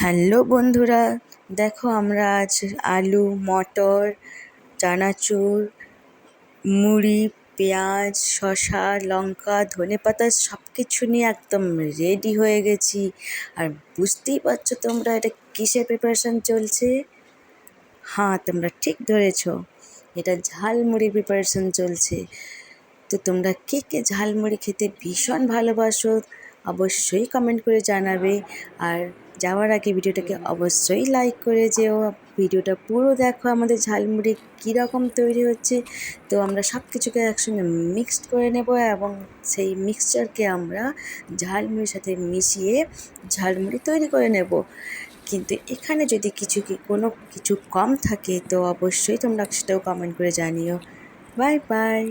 Hello বন্ধুরা, দেখো আমরা আজ আলু, মটর, চানাচুর, মুড়ি, পেঁয়াজ, শসা, লঙ্কা ধনেপাতা সব কিছু নিয়ে একদম রেডি হয়ে গেছি। আর বুঝতেই পারছ তোমরা এটা কিসের প্রিপারেশান চলছে? হ্যাঁ তোমরা ঠিক ধরেছ, এটা ঝালমুড়ি প্রিপারেশান চলছে। তো তোমরা কে কে ঝালমুড়ি খেতে ভীষণ ভালোবাসো অবশ্যই কমেন্ট করে জানাবে। আর যাওয়ার আগে ভিডিওটাকে অবশ্যই লাইক করে যেও। ভিডিওটা পুরো দেখো আমাদের ঝালমুড়ি কীরকম তৈরি হচ্ছে। তো আমরা সব কিছুকে একসঙ্গে মিক্সড করে নেব এবং সেই মিক্সচারকে আমরা ঝালমুড়ির সাথে মিশিয়ে ঝালমুড়ি তৈরি করে নেব। কিন্তু এখানে যদি কিছু কি কোনো কিছু কম থাকে তো অবশ্যই তোমরা সেটাও কমেন্ট করে জানিও। Bye bye